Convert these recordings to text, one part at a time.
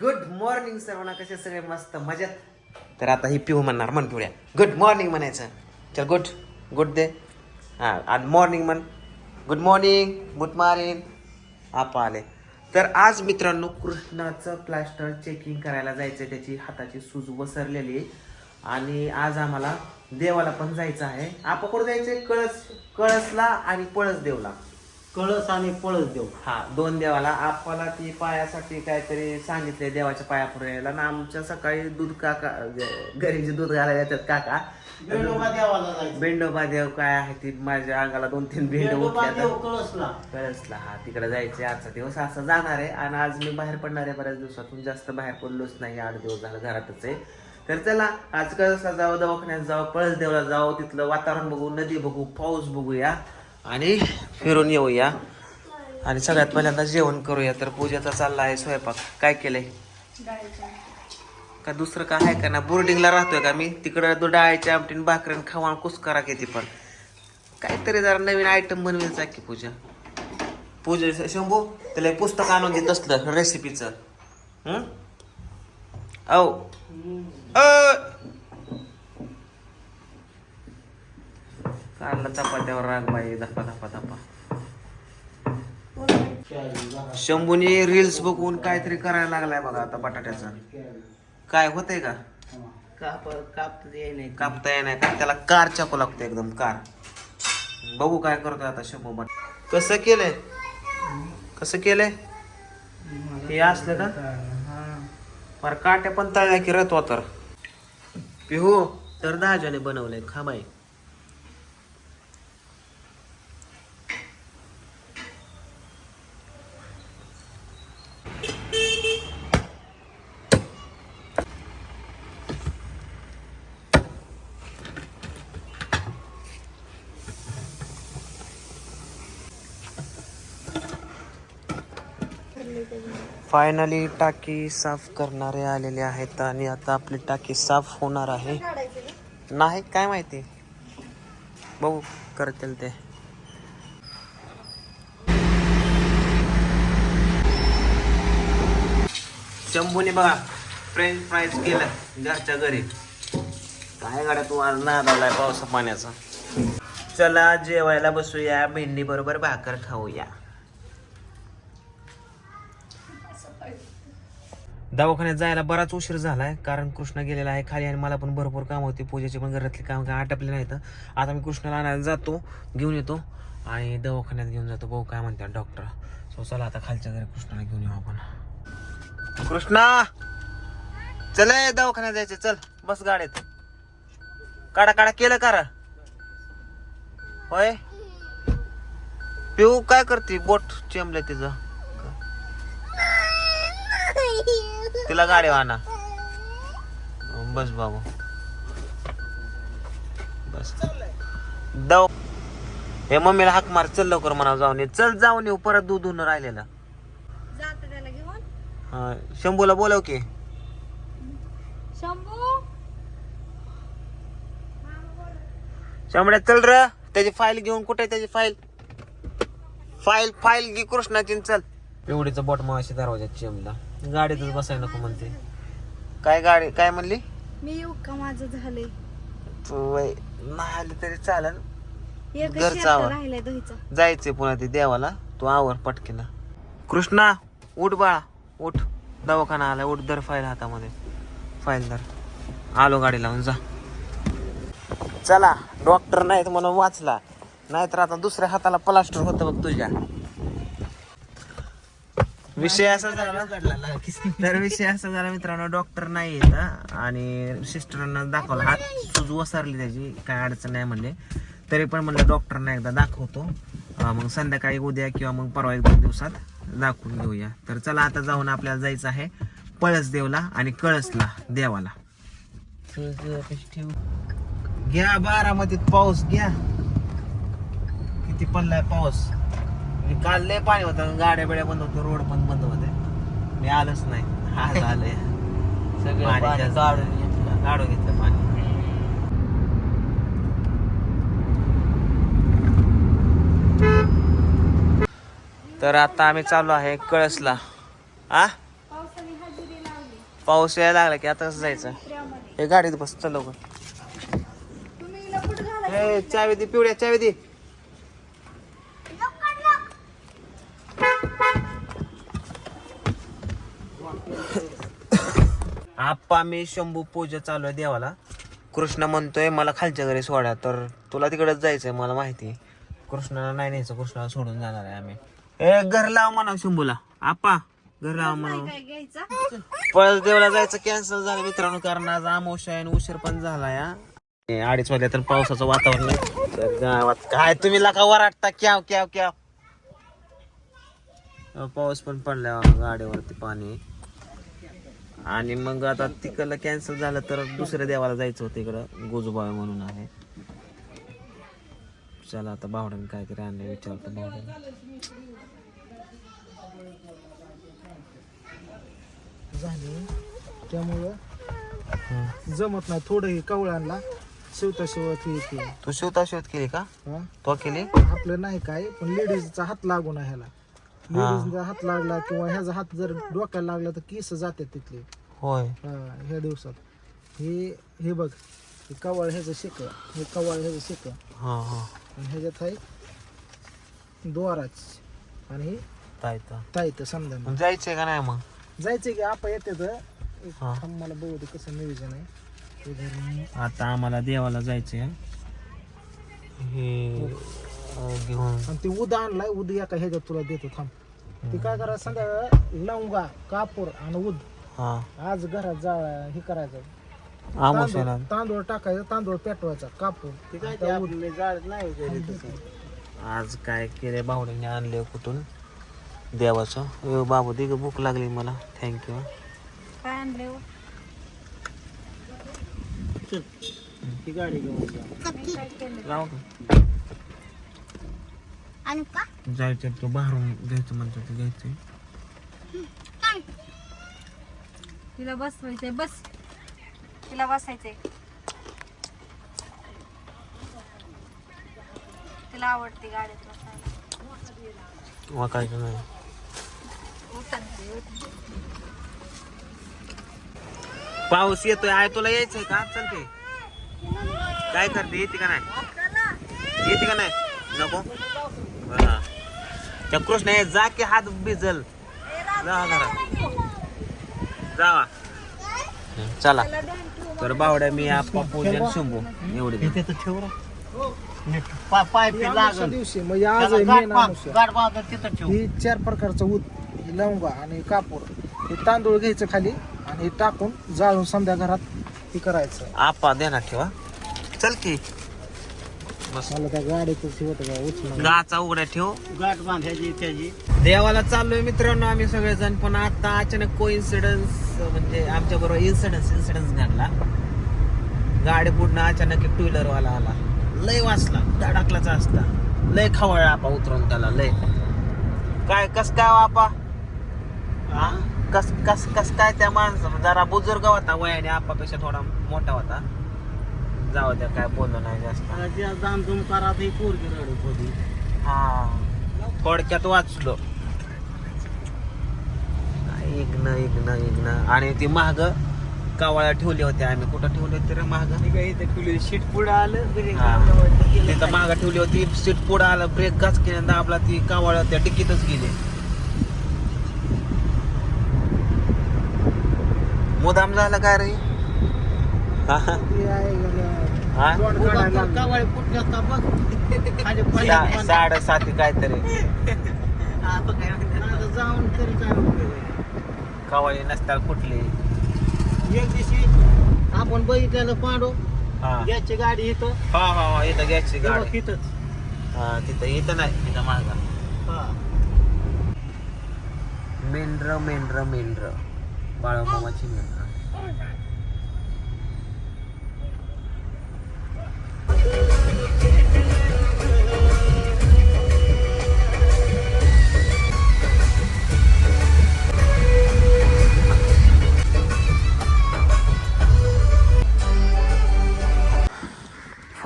Good morning सर्वांना कसे सगळे मस्त मजेत? तर आता ही पिऊ म्हणणार म्हण पिवळ्या गुड मॉर्निंग म्हणायचं. चल गुड गुड दे. हां आणि मॉर्निंग म्हण. गुड मॉर्निंग गुड मॉर्निंग आपा आले. तर आज मित्रांनो कृष्णाचं प्लास्टर चेकिंग करायला जायचं आहे त्याची हाताची सूज वसरलेली आहे. आणि आज आम्हाला देवाला पण जायचं आहे. आपा कुठं आहे कळस कळसला आणि पळस देवला कळस आणि पळस देऊ. हा दोन देवाला आपल्याला ती पायासाठी काहीतरी सांगितले देवाच्या पाया पुढे यायला ना आमच्या सकाळी दूध काका ग- घरी जे दूध घालायला येतात काका. बेंडोबा देवाला जायचं. बेंडोबा देव काय आहे ती? माझ्या अंगाला दोन तीन बेंड बेंडोबा देव कळसला. कळसला हा तिकडे जायचे आजचा दिवस असं जाणार आहे. आणि आज मी बाहेर पडणार आहे बऱ्याच दिवसातून. जास्त बाहेर पडलोच नाही आठ दिवस झालं घरातच आहे. तर चला आज कळसला जाऊ दवाखान्यात जाऊ पळस देवला जाऊ तिथलं वातावरण बघू नदी बघू पाऊस बघूया. आणि फिरून येऊया. आणि सगळ्यात पहिल्यांदा जेवण करूया. तर पूजेचा चालला आहे स्वयंपाक. काय केलंय? का दुसरं काय आहे का ना? बोर्डिंगला राहतोय का मी? तिकडं तो डाळीच्या आमटीन भाकरीन खावा कुसकारा घेते पण. काहीतरी जरा नवीन आयटम बनवायचा की पूजा. पूजा शंभू त्याला एक पुस्तक आणून देत असलं रेसिपीचं हं? काढला चपात्यावर राग बाई धपा धपा धपा शंभूने रील्स बघून काहीतरी करायला लागलाय बघा आता बटाट्याचं. काय होतंय का? काप काप नाही. कापता येणार का त्याला कार चाकू लागतो एकदम कार. बघू काय करतोय आता शंभू बट. कसं केलंय? कसं केलंय? हे असलं का? फार काट्या पण तळल्या की रतो तर. पिहू तर दहाजाने बनवलंय. खा बाई. फायनली टाकी साफ करणारे आलेले आहेत आणि आता आपली टाकी साफ होणार आहे. नाही काय माहिती? बघू करतील ते. शंभूने बघा फ्रेंच फ्राईज केलं घरच्या घरी. काय गाड्या तू आज नादालाय पावसा पाण्याचा चला जेवायला बसूया भेंडी बरोबर भाकर खाऊया. दवाखान्यात जायला बराच उशीर झालाय कारण कृष्ण गेलेला आहे खाली आणि मला पण भरपूर काम होते. पूजेचे पण घरातले काम काय आटपले नाहीत. आता मी कृष्णाला आणायला जातो घेऊन येतो आणि दवाखान्यात घेऊन जातो. भाऊ काय म्हणतात डॉक्टर सो चला आता खालच्या घरी कृष्णाला घेऊन येऊ आपण. कृष्णा! चल दवाखान्यात जायचं चल बस गाडीत. काढा काढा केलं करा. होय? पिऊ काय करते? बोट चेंबलं तिचं. तिला गाडी आणा. बस बाबू. बस. दव. हे मम्मीला हाक मार चल लवकर म्हणा जाऊन ये. चल जाऊन येऊ परत दूध धुणं राहिलेलं. हा, शंभूला बोलव की. शंभू? शंभड्या चल र. त्याची फाईल घेऊन कुठे त्याची फाईल फाईल फाईल घे कृष्णाची चल. एवढीच बोट मावाशी दरवाजात चिमला गाडीतच बसायला नको म्हणते. काय गाडी काय म्हणली? मी येऊ का? माझं झालंय. तू वय नाही आली तरी चालेल. एक घरचा शर्ट आवाज. राहिलाय दहीचा? जायचंय पुन्हा ते देवाला. तू आवर पटकीना. कृष्णा उठ बाळा. उठ. दवाखाना आला उठ दर फाईल हातामध्ये. फाईल दर आलो गाडी लावून जा. चला. डॉक्टर नाहीत म्हणून वाचला. नाहीतर आता दुसऱ्या हाताला प्लास्टर होतं बघ तुझ्या. विषय असा झाला. तर विषय असा झाला मित्रांनो डॉक्टर नाही येत. आणि सिस्टरांना दाखवला. हात सूज वसरली त्याची काय अडचण नाही म्हणले. तरी पण म्हणलं डॉक्टरना एकदा दाखवतो. मग संध्याकाळी उद्या किंवा मग परवा एक दोन दिवसात दाखवून घेऊया. तर चला आता जाऊन आपल्याला जायचं आहे पळस देवला आणि कळसला देवाला. घ्या बारामतीत पाऊस घ्या. किती पडलाय पाऊस? मी काल लय पाणी होतं गाड्या बिड्या बंद होत्या रोड पण बंद होते. मी आलोच नाही. आज आलंय. सगळं पाणी पाणी जास्त. काढून घेतलं. काढून घेतलं पाणी. तर आता आम्ही चालू आहे कळसला. आ? पावसाने हजेरी दंडी लावली. पाऊस यायला लागला की आता कसं जायचं? हे गाडीत बस चल लवकर. तुम्ही ए चावी दे पिवड्या चावी दे. आप्पा मी शंभू पूजा चालू आहे देवाला. कृष्ण म्हणतोय मला खालच्या घरी सोडा तर तुला तिकडेच जायचंय मला माहिती. कृष्णाला नाही न्यायचं कृष्णाला सोडून जाणार आहे आम्ही. ए घर लाव म्हणा शंभूला. आप्पा घर लाव म्हणा पळस देवला जायचं कॅन्सल झालं मित्रांनो कारण आज आमोशा आहे आणि उशीर पण झाला या. ए, अडीच वाजल्या तर पावसाचं वातावरण आहे. तर गावात काय तुम्ही लाका वराटता क्याव क्याव क्याव. पाऊस पण पडला गाडीवरती पाणी. आणि मग आता तिकडलं कॅन्सल झालं तर दुसऱ्या देवाला जायचं होतं इकडं. गोजूबाई म्हणून आहे. चला आता भावड्याने काहीतरी आणलं विचारतो भावड्याने झाली. त्यामुळं जमत नाही. थोडं हे कवळ्यांना शिवता शिवत हे येते तू शिवता शिवत केली का? हा? तो केली? आपलं नाही काय पण लेडीजचा हात लागू नये ह्याला. लेडीजचा हात लागला किंवा ह्याचा हात जर डोक्याला लागला तर केस जाते तिथले. होय. हा ह्या दिवसात. हे हे बघ हे कवळ ह्याचं शिक हे कवळ ह्याचं शिक हा हा. आणि ह्याच्यात आहे दोराच. आणि हे तायता. ताईत समजा. मग जायचंय का नाही मग? जायचं की आपण येते तर. एक हा. थांब मला बघू दे कसं नियोजन आहे. हे आता आम्हाला देवाला जायचंय. हे अं, घेऊन. आणि ते उद आणलाय उद एका ह्याच्यात तुला देतो थांब. ते काय करायचं संध्याकाळ लवंगा कापूर आणि उद. हा. आज घरात जा हे करायचं. तांदूळ तांदूळ टाकायचं तांदूळ पेटवायचा कापूर ते काय ते त्या उद- आपले जाळत नाही तसं. आज काय केले बावडीने आणले कुठून? देवाचं. ए बाबू दे गं, भूक लागली मला. थँक्यू काय आणले हो? चल ही गाडी घेऊन जा. आणि का? जायचं तो बाहेरून घ्यायचं म्हणतो ते घ्यायचं तिला बसवायचंय बस. तिला बसायचंय. तिला आवडते गाडीत बसायला वाकायचं नाही. पाऊस येतोय आय तुला यायचंय का? चल ते काय करते? येते का नाही? येते का नाही? नको? हा. त्या कृष्ण जा की हात भिजल. जा घरात जावा. चला. तर बावड्या मी आप्पा पूजन शंभू. एवढे इथे तर ठेव रे. नीट पा- पाय हे पे अमावस्या लागल. दिवशी म्हणजे आज आहे अमावस्या. तिथं ठेव. ही चार प्रकारचं ऊद ही लवंगा आणि कापूर. हे तांदूळ घ्यायचं खाली आणि हे टाकून जाळून समध्या घरात हे करायचं. आप्पा देणार ठेवा. चल की. बस. मला त्या गाचा उघड्या ठेव. गाठ बांधायची त्याची. देवाला चाललोय मित्रांनो आम्ही सगळेजण पण आता अचानक को इन्सिडन्स म्हणजे आमच्या बरोबर इन्सिडन्स इन्सिडन्स घडला. गाडी पूर्ण अचानक एक टू व्हीलर वाला आला. लय वाचला धडकलाचा असता. लय खवळला आपा उतरून त्याला लय. काय कस काय हो आपा? हा? कस कस कस काय त्या माणसं जरा बुजुर्ग होता वयाने आपापेक्षा थोडा मोठा होता. जाऊ द्या काय बोललो नाही जास्त. दामदुम करा ही पोरगी रडत होती. हा. थोडक्यात वाचलो. इग्न इग्न इग्न. आणि ती महाग कावळ्या ठेवली होत्या आम्ही कुठं ठेवली होती रे महाग इथे शीट पुढे आलं तिथं महाग ठेवली होती सीट पुढं आलं ब्रेक गाच केल्या दाबला ती कावळ्या त्या डिक्कीतच गेली. मुदाम झालं काय रे? साडेसाती काहीतरी आता जाऊन तरी काय कवाळी आहे? कुठली? एक दिवशी आपण बघितलेलं पांडू हा. गॅसची गाडी इथं हा हा हा इथं गॅसची गाडी. तिथंच हा तिथं इथं नाही तिथं मागा. हा मेंढर मेंढर मेंढर. बाळमामाची मेंढर.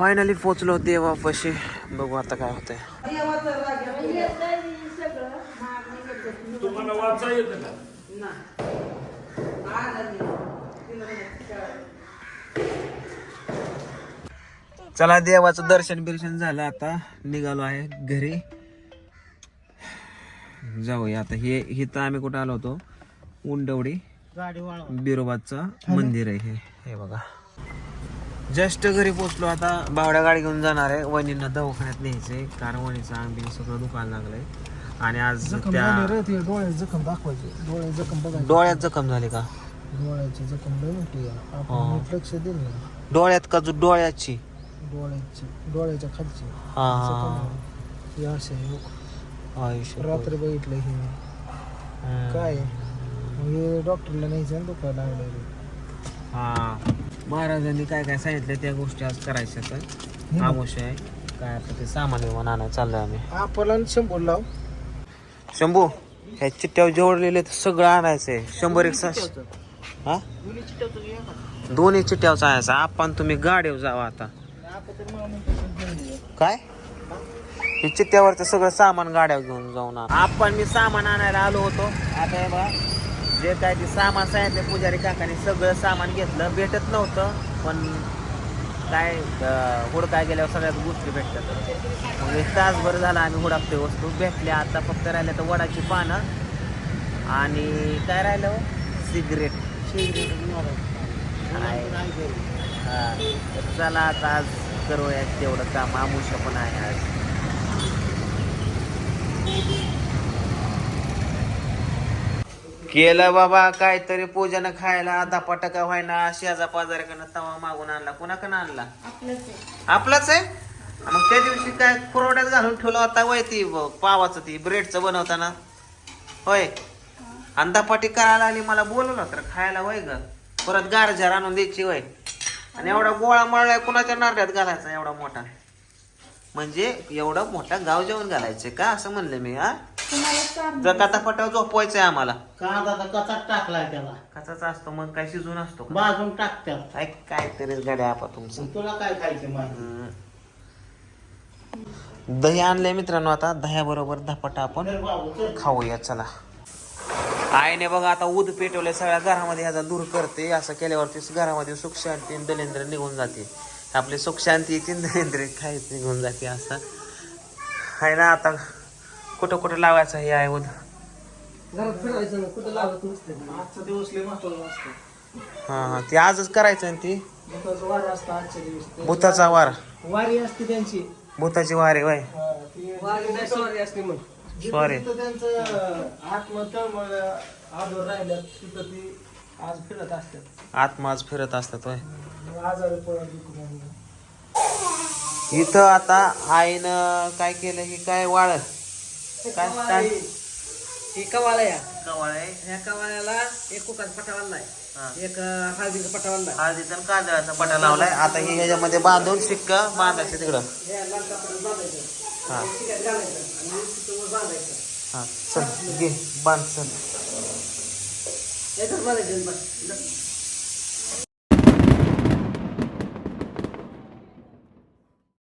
फायनली पोचलो देवापाशी. बघू आता काय होते चला देवाचं दर्शन बिर्शन झालं आता. निघालो आहे घरी. जाऊया आता. हे इथं आम्ही कुठं आलो होतो? उंडवडी. बिरोबाचं मंदिर आहे हे बघा. जस्ट घरी पोचलो आता बावड्या गाडी घेऊन जाणार आहे. वहिनींना दवाखान्यात न्यायचंय. कारण अंग बिंग सगळं दुखायला लागलंय. आणि आज जखम त्या डोळ्यात जखम दाखवायची. डोळ्यात जखम बघायची. डोळ्यात जखम झाली का? डोळ्याची जखम लय मोठी आहे. हा. आपण नीट लक्ष दिलं नाही डोळ्यात का जो डोळ्याची? डोळ्याची डोळ्याच्या खालची. हा जखम हा. असे आहे. आयुष्य रात्री बघितलं हे. काय? मग हे डॉक्टरला न्यायचं आणि दुखायला लागलं. हा. महाराजांनी काय काय सांगितलं त्या गोष्टी आज करायच्या तर? आमुष्य आहे. काय आता ते सामान विमान आणायला चाललोय आम्ही. आपला आणि शंभर लाव. शंभू ह्या चिठ्ठ्यावर जोडलेले तर सगळं आणायचंय. शंभर एक सहा हा? दोन्ही चिठ्ठ्यावचा आणायचा. आपण तुम्ही गाडीवर जावा आता. आपण. काय? हे चिठ्ठ्यावरचं सगळं सामान गाड्यावर घेऊन जाऊन. आपण मी सामान आणायला आलो होतो. आता हे बघा. जे काय ते सामान सांगितले पुजारी काकाने सगळं सामान घेतलं. भेटत नव्हतं पण काय अं, हुडकाय गेल्यावर सगळ्याच गोष्टी भेटतात. मग एक तासभर झाला आम्ही हुडकते वस्तू. भेटल्या आता फक्त राहिल्या तर वडाची पानं आणि काय राहिलं हो? सिगरेट. सिगरेट चला आता आज करूया तेवढं काम. आमुष्य पण आहे आज. केलं बाबा काहीतरी पूजन खायला धपाटका व्हायना शेजा पाजाऱ्याकडनं तवा मागून आणला कोणाकडनं आणला? आपलंच आहे. मग त्या दिवशी काय कुरवड्यात घालून ठेवला होता वय ती पावाचं ती ब्रेडचं बनवताना? होय. आणि धपाटी करायला आली मला बोलवलं तर खायला होय ग. परत गारझार आणून द्यायची होय आणि एवढा गोळा मळलाय कुणाच्या नारड्यात घालायचा एवढा मोठा? म्हणजे एवढा मोठा गाव जेवण घालायचे का? असं म्हणलं मी हा? तुम्हाला चार जर का फटाव झोपवायचंय आम्हाला. कांदा तर टाकलाय त्याला. कचाचा असतो मग काय शिजून असतो का? भाजून टाकत्यात काय काहीतरीच गाड्या आपा तुमचं. तुला काय खायचं माहिती. दही आणलंय मित्रांनो आता. दह्याबरोबर धपाटा आपण चल बाबू चल. खाऊया चला. आईने बघा आता ऊद पेटवले सगळ्या घरामध्ये ह्याचा दूर करते. असं केल्यावरती घरामध्ये सुख शांती आणि दलेंद्र निघून जाते. आपली सुख शांती येते आणि दलेंद्र काहीच निघून जाते असं. आहे ना आता कुठं कुठं लावायचं हे आहे ऊद आजचा दिवस लय महत्त्वाचा असतो. हा हा. ती आजच करायचं आहे ना ती? महत्त्वाचा वार असतो आजच्या दिवस. भूताचा वार. वारी असते त्यांची. भूताची वारे वय हा, ती- जिथं- Sorry. जिथं त्यांचं आत्म तळमळ आदर राहिल्यात तिथं ती आज फिरत असतात. आत्मा आज फिरत असतात वय आजारी पडत. इथं आता आईनं काय केलं ही काय वाळ काय ही कवाला या कवाळ आहे ह्या कवाल्याला एक कुकाचा पटा वाढलाय हा. एक हळदीचा पटा वाढलाय हळदीचा आणि काजळाचा पटा लावलाय. आता हे ह्याच्यामध्ये बांधून शिक्का बांधायचं तिकडं. हे लाल कापडात बांधायचं. हा. शिक्यात घालायचं. आणि तिथं वर बांधायचं. हा. चल घे. बांध चल. याच्यात बांधायचं. बस.